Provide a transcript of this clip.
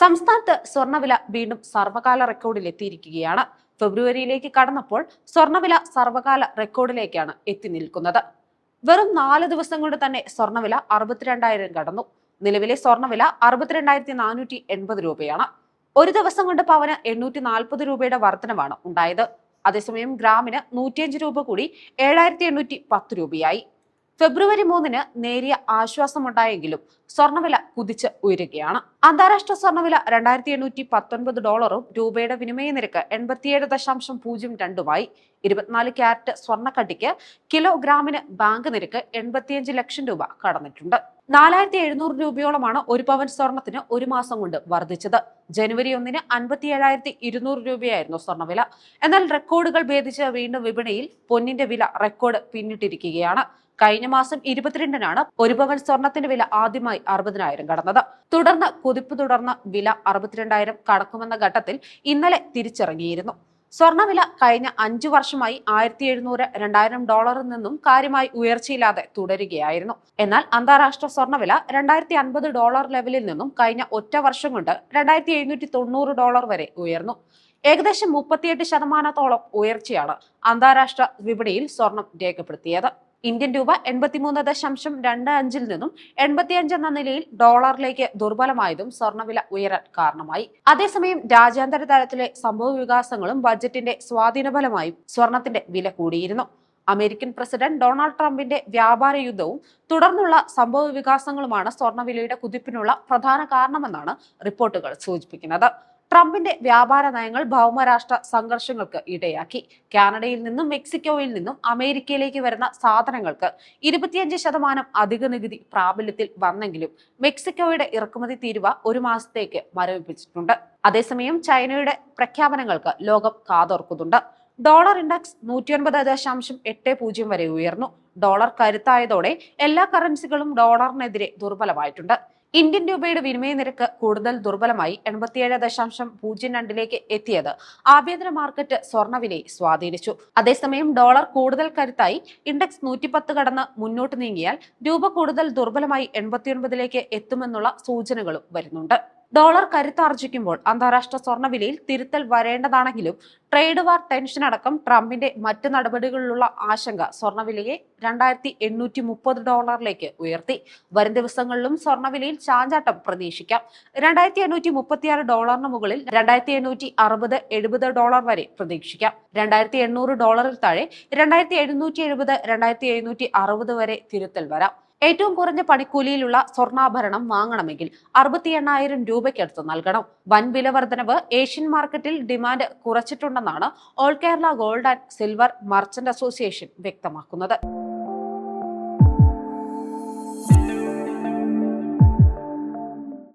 സംസ്ഥാനത്ത് സ്വർണവില വീണ്ടും സർവകാല റെക്കോർഡിലെത്തിയിരിക്കുകയാണ്. ഫെബ്രുവരിയിലേക്ക് കടന്നപ്പോൾ സ്വർണവില സർവകാല റെക്കോർഡിലേക്കാണ് എത്തി നിൽക്കുന്നത്. വെറും നാല് ദിവസം കൊണ്ട് തന്നെ സ്വർണവില അറുപത്തിരണ്ടായിരം കടന്നു. നിലവിലെ സ്വർണവില അറുപത്തിരണ്ടായിരത്തി നാനൂറ്റി എൺപത് രൂപയാണ്. ഒരു ദിവസം കൊണ്ട് പവന് എണ്ണൂറ്റി നാൽപ്പത് രൂപയുടെ വർധനമാണ് ഉണ്ടായത്. അതേസമയം ഗ്രാമിന് നൂറ്റിയഞ്ച് രൂപ കൂടി ഏഴായിരത്തി എണ്ണൂറ്റി പത്ത് രൂപയായി. ഫെബ്രുവരി മൂന്നിന് നേരിയ ആശ്വാസമുണ്ടായെങ്കിലും സ്വർണവില കുതിച്ച് ഉയരുകയാണ്. അന്താരാഷ്ട്ര സ്വർണവില രണ്ടായിരത്തി എണ്ണൂറ്റി പത്തൊൻപത് ഡോളറും രൂപയുടെ വിനിമയ നിരക്ക് എൺപത്തിയേഴ് ദശാംശം പൂജ്യം രണ്ടുമായി ഇരുപത്തിനാല് ക്യാരറ്റ് സ്വർണക്കട്ടിക്ക് കിലോഗ്രാമിന് ബാങ്ക് നിരക്ക് എൺപത്തിയഞ്ച് ലക്ഷം രൂപ കടന്നിട്ടുണ്ട്. നാലായിരത്തി എഴുന്നൂറ് രൂപയോളമാണ് ഒരു പവൻ സ്വർണത്തിന് ഒരു മാസം കൊണ്ട് വർദ്ധിച്ചത്. ജനുവരി ഒന്നിന് അൻപത്തി ഏഴായിരത്തി ഇരുന്നൂറ് രൂപയായിരുന്നു സ്വർണവില എന്നാൽ റെക്കോർഡുകൾ ഭേദിച്ച് വീണ്ടും വിപണിയിൽ പൊന്നിന്റെ വില റെക്കോർഡ് പിന്നിട്ടിരിക്കുകയാണ്. കഴിഞ്ഞ മാസം ഇരുപത്തിരണ്ടിനാണ് ഒരു പവൻ സ്വർണത്തിന്റെ വില ആദ്യമായി അറുപതിനായിരം കടന്നത്. തുടർന്ന് കുതിപ്പ് തുടർന്ന് വില അറുപത്തിരണ്ടായിരം കടക്കുമെന്ന ഘട്ടത്തിൽ ഇന്നലെ തിരിച്ചിറങ്ങിയിരുന്നു. സ്വർണവില കഴിഞ്ഞ അഞ്ചു വർഷമായി ആയിരത്തി എഴുന്നൂറ് രണ്ടായിരം ഡോളറിൽ നിന്നും കാര്യമായി ഉയർച്ചയില്ലാതെ തുടരുകയായിരുന്നു. എന്നാൽ അന്താരാഷ്ട്ര സ്വർണവില രണ്ടായിരത്തി അൻപത് ഡോളർ ലെവലിൽ നിന്നും കഴിഞ്ഞ ഒറ്റ വർഷം കൊണ്ട് രണ്ടായിരത്തി എഴുന്നൂറ്റി തൊണ്ണൂറ് ഡോളർ വരെ ഉയർന്നു. ഏകദേശം മുപ്പത്തിയെട്ട് ശതമാനത്തോളം ഉയർച്ചയാണ് അന്താരാഷ്ട്ര വിപണിയിൽ സ്വർണം രേഖപ്പെടുത്തിയത്. ഇന്ത്യൻ രൂപ എൺപത്തിമൂന്ന് ദശാംശം രണ്ട് അഞ്ചിൽ നിന്നും എൺപത്തിയഞ്ച് എന്ന നിലയിൽ ഡോളറിലേക്ക് ദുർബലമായതും സ്വർണവില ഉയരാൻ കാരണമായി. അതേസമയം രാജ്യാന്തര തലത്തിലെ സംഭവ വികാസങ്ങളും ബജറ്റിന്റെ സ്വാധീനഫലമായും സ്വർണത്തിന്റെ വില കൂടിയിരുന്നു. അമേരിക്കൻ പ്രസിഡന്റ് ഡൊണാൾഡ് ട്രംപിന്റെ വ്യാപാര യുദ്ധവും തുടർന്നുള്ള സംഭവ വികാസങ്ങളുമാണ് സ്വർണവിലയുടെ കുതിപ്പിനുള്ള പ്രധാന കാരണമെന്നാണ് റിപ്പോർട്ടുകൾ സൂചിപ്പിക്കുന്നത്. ട്രംപിന്റെ വ്യാപാര നയങ്ങൾ ഭൗമരാഷ്ട്ര സംഘർഷങ്ങൾക്ക് ഇടയാക്കി. കാനഡയിൽ നിന്നും മെക്സിക്കോയിൽ നിന്നും അമേരിക്കയിലേക്ക് വരുന്ന സാധനങ്ങൾക്ക് ഇരുപത്തിയഞ്ച് ശതമാനം അധിക നികുതി പ്രാബല്യത്തിൽ വന്നെങ്കിലും മെക്സിക്കോയുടെ ഇറക്കുമതി തീരുവ ഒരു മാസത്തേക്ക് മരവിപ്പിച്ചിട്ടുണ്ട്. അതേസമയം ചൈനയുടെ പ്രഖ്യാപനങ്ങൾക്ക് ലോകം കാതോർക്കുന്നുണ്ട്. ഡോളർ ഇൻഡെക്സ് നൂറ്റിയൊൻപത് ദശാംശം എട്ട് പൂജ്യം വരെ ഉയർന്നു. ഡോളർ കരുത്തായതോടെ എല്ലാ കറൻസികളും ഡോളറിനെതിരെ ദുർബലമായിട്ടുണ്ട്. ഇന്ത്യൻ രൂപയുടെ വിനിമയ നിരക്ക് കൂടുതൽ ദുർബലമായി എൺപത്തിയേഴ് ദശാംശം പൂജ്യം രണ്ടിലേക്ക് എത്തിയത്. ആഭ്യന്തര മാർക്കറ്റ് സ്വർണവിലയെ സ്വാധീനിച്ചു. അതേസമയം ഡോളർ കൂടുതൽ കരുത്തായി ഇൻഡെക്സ് നൂറ്റിപ്പത്ത് കടന്ന് മുന്നോട്ട് നീങ്ങിയാൽ രൂപ കൂടുതൽ ദുർബലമായി എൺപത്തിയൊൻപതിലേക്ക് എത്തുമെന്നുള്ള സൂചനകളും വരുന്നുണ്ട്. ഡോളർ കരുത്താർജിക്കുമ്പോൾ അന്താരാഷ്ട്ര സ്വർണവിലയിൽ തിരുത്തൽ വരേണ്ടതാണെങ്കിലും ട്രേഡ് വാർ ടെൻഷൻ അടക്കം ട്രംപിന്റെ മറ്റ് നടപടികളിലുള്ള ആശങ്ക സ്വർണവിലയെ രണ്ടായിരത്തി എണ്ണൂറ്റി മുപ്പത് ഡോളറിലേക്ക് ഉയർത്തി. വരും ദിവസങ്ങളിലും സ്വർണവിലയിൽ ചാഞ്ചാട്ടം പ്രതീക്ഷിക്കാം. രണ്ടായിരത്തി എണ്ണൂറ്റി മുപ്പത്തിയാറ് ഡോളറിന് മുകളിൽ രണ്ടായിരത്തി എണ്ണൂറ്റി അറുപത് എഴുപത് ഡോളർ വരെ പ്രതീക്ഷിക്കാം. രണ്ടായിരത്തി എണ്ണൂറ് ഡോളറിൽ താഴെ രണ്ടായിരത്തി എഴുന്നൂറ്റി എഴുപത് രണ്ടായിരത്തി എഴുന്നൂറ്റി അറുപത് വരെ തിരുത്തൽ വരാം. ഏറ്റവും കുറഞ്ഞ പണിക്കൂലിയിലുള്ള സ്വർണാഭരണം വാങ്ങണമെങ്കിൽ അറുപത്തി എണ്ണായിരം രൂപയ്ക്കടുത്ത് നൽകണം. വൻ വില വർധനവ് ഏഷ്യൻ മാർക്കറ്റിൽ demand കുറച്ചിട്ടുണ്ടെന്നാണ് all Kerala gold and silver merchant association വ്യക്തമാക്കുന്നത്.